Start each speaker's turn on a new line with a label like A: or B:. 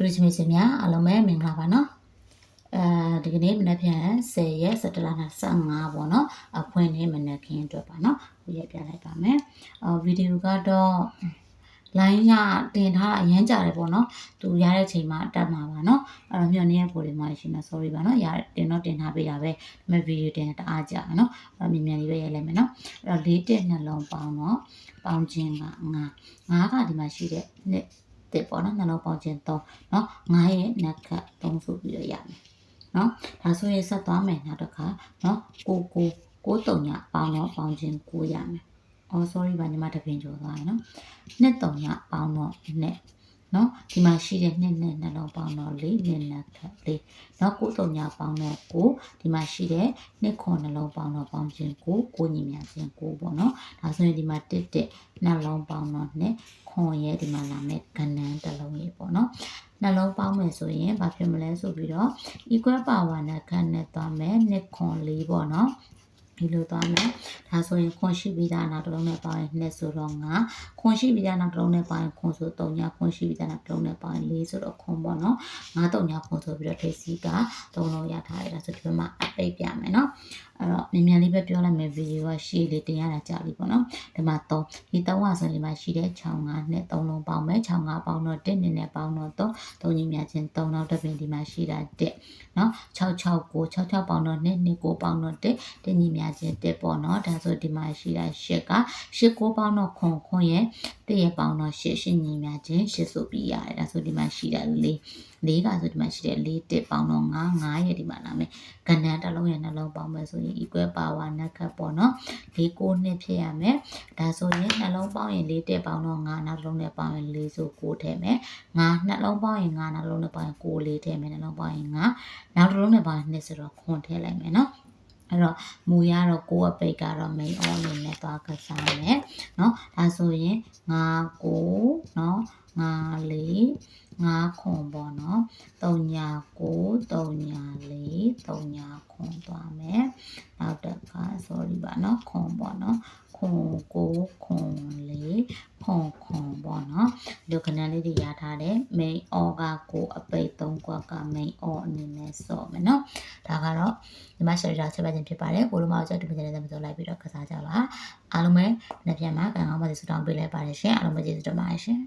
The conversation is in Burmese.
A: လူချင်းမင်းများအားလုံးပဲမင်္ဂလာပါနော်အဲဒီကနေ့မနက်ဖြန်10ရက်17လ25ပေါ့နော်အဖွင့်နေမနက်ခင်းအတွက်ပါနော်ခုရက်ပြလိုက်ပါမယ်အော်ဗီဒီယိုကတော့ line ကတင်ထားတာအရမ်းကြတယ်ပေါ့နော်သူရတဲ့ချိန်မှာတက်မှာပါနော်အဲ့တော့မျှော်နေတဲ့ပုံတွေမှရှိနေ sorry ပါနော်ရတင်တော့တင်ထားပေးတာပဲဒါပေမဲ့ဗီဒီယိုတင်တာအားကြတယ်နော်အဲ့တော့မြန်မြန်လေးပဲရိုက်လိုက်မယ်နော်အဲ့တော့လေးတက်နှလုံးပေါင်းတော့ပေါင်းခြင်းကငါငါးကဒီမှာရှိတဲ့နှစ် တစ်ပေါ့နော်နှလုံးပေါင်းခြင်းသုံးနော်9ရဲ့နက်ခတ်သုံးစုပြီးတော့ရမယ်နော်ဒါဆိုရင်ဆက်သွားမယ်နောက်တစ်ခါနော်ကိုကိုကိုတုံညပေါင်းတော့ပေါင်းခြင်းကိုရမယ်အော် sorry ပါညီမတပင်ကျော်သွားရနော်နှစ်တုံညပေါင်းတော့နှစ် နော်ဒီမှာရှိတဲ့နှစ်နဲ့နှလုံးပေါင်းတော့လေးနှစ်နဲ့ခတ်လေးနော်ကိုတုံညပေါင်းတော့ကိုဒီမှာရှိတဲ့နှစ်ခွန်နှလုံးပေါင်းတော့ပေါင်းခြင်းကိုကိုညီမြခြင်းကိုပေါ့နော်ဒါဆိုရင်ဒီမှာတစ်တစ်နှလုံးပေါင်းတော့နှစ်ခွန်ရဲ့ဒီမှာလာမဲ့ကဏ္ဍတစ်လုံးရေးပေါ့နော်နှလုံးပေါင်းမယ်ဆိုရင်ဘာဖြစ်မလဲဆိုပြီးတော့ equal power နဲ့ခန့်နဲ့သွားမယ်နှစ်ခွန်လေးပေါ့နော် ဒီလိုသွားမယ်ဒါဆိုရင်ခွန်ရှိပြီးသားနောက်တစ်လုံးနဲ့ပေါင်းရင်2ဆိုတော့9ခွန်ရှိပြီးသားနောက်တစ်လုံးနဲ့ပေါင်းရင်ခွန်ဆို3ညခွန်ရှိပြီးသားနောက်တစ်လုံးနဲ့ပေါင်းရင်4ဆိုတော့ခွန်ပေါ့နော်9 3ညခွန်ဆိုပြီးတော့ထိပ်စီးက3လုံးရထားတယ်ဒါဆိုဒီဘက်မှာအပိတ်ပြမယ်နော် အဲ့တော့မြန်မြန်လေးပဲပြောလိုက်မယ်ဗီဒီယိုကရှေ့လေးတင်ရတာကြာပြီပေါ့နော်ဒီမှာ3ဒီ3ဟာဆိုရင်ဒီမှာရှိတဲ့6 5နဲ့3လုံးပေါင်းမယ်6 5ပေါင်းတော့1နဲ့နဲ့ပေါင်းတော့3 3ညီမြချင်း3နောက်တစ်ပင်ဒီမှာရှိတာ1နော်6 6 9 6 6ပေါင်းတော့2 2 9ပေါင်းတော့1 1ညီမြချင်း1ပေါ့နော်ဒါဆိုဒီမှာရှိတာ8က8 9ပေါင်းတော့ခွန်ခွန်ရဲ့1ရဲ့ပေါင်းတော့8 8ညီမြချင်း8ဆိုပြီးရတယ်ဒါဆိုဒီမှာရှိတာ4 4ကဆိုဒီမှာရှိတဲ့4 1ပေါင်းတော့9 9ရဲ့ဒီမှာလာမယ်ကဏ္ဍတစ်လုံးရဲ့နှလုံးပေါင်းမယ်ဆိုရင် equal power နက်ခတ်ပေါ့နော်4 9နှစ်ဖြစ်ရမယ်ဒါဆိုရင်နှလုံးပေါင်းရင်4တက်ပေါင်းတော့9နောက်တစ်လုံးနဲ့ပေါင်းရင်4ဆို9ထည့်မယ်9နှလုံးပေါင်းရင်9နောက်တစ်လုံးနဲ့ပေါင်းရင်9လေးထည့်မယ်နှလုံးပေါင်းရင်9နောက်တစ်လုံးနဲ့ပေါင်းရင်2ဆိုတော့ခွန်ထည့်လိုက်မယ်နော်အဲ့တော့မူရတော့ကိုယ့်အပိတ်ကတော့ main on အနေနဲ့သွားကစားမယ်เนาะဒါဆိုရင်9 9เนาะ9 4 9ခွန်ပေါ့နော်3ညာ9 3ညာ4 3ညာခွန်သွားမယ်နောက်တစ်ခါ sorry ပါနော်ခွန်ပေါ့နော်ခွန်9ခွန်4ခွန်ခွန်ပေါ့နော်ဒီကဏ္ဍလေးတွေရထားတယ် main or က9အပိတ်3ကွက်က main or အနေနဲ့စော့မယ်နော်ဒါကတော့ဒီမှာ share ချက်ပဲခြင်းဖြစ်ပါတယ်ကိုလိုမောက်ချက်ဒီမှာလည်းမစောလိုက်ပြီးတော့ကစားကြပါအားလုံးပဲနေ့ပြန်မှာကံကောင်းပါစေဆုတောင်းပေးလိုက်ပါတယ်ရှင်အားလုံးပဲကျေးဇူးတင်ပါတယ်ရှင်